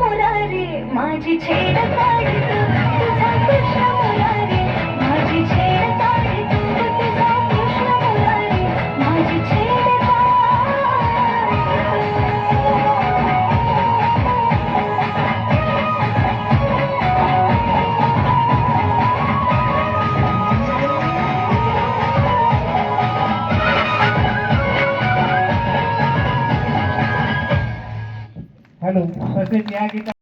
मुरारी माझी छेड काढत Doppelberge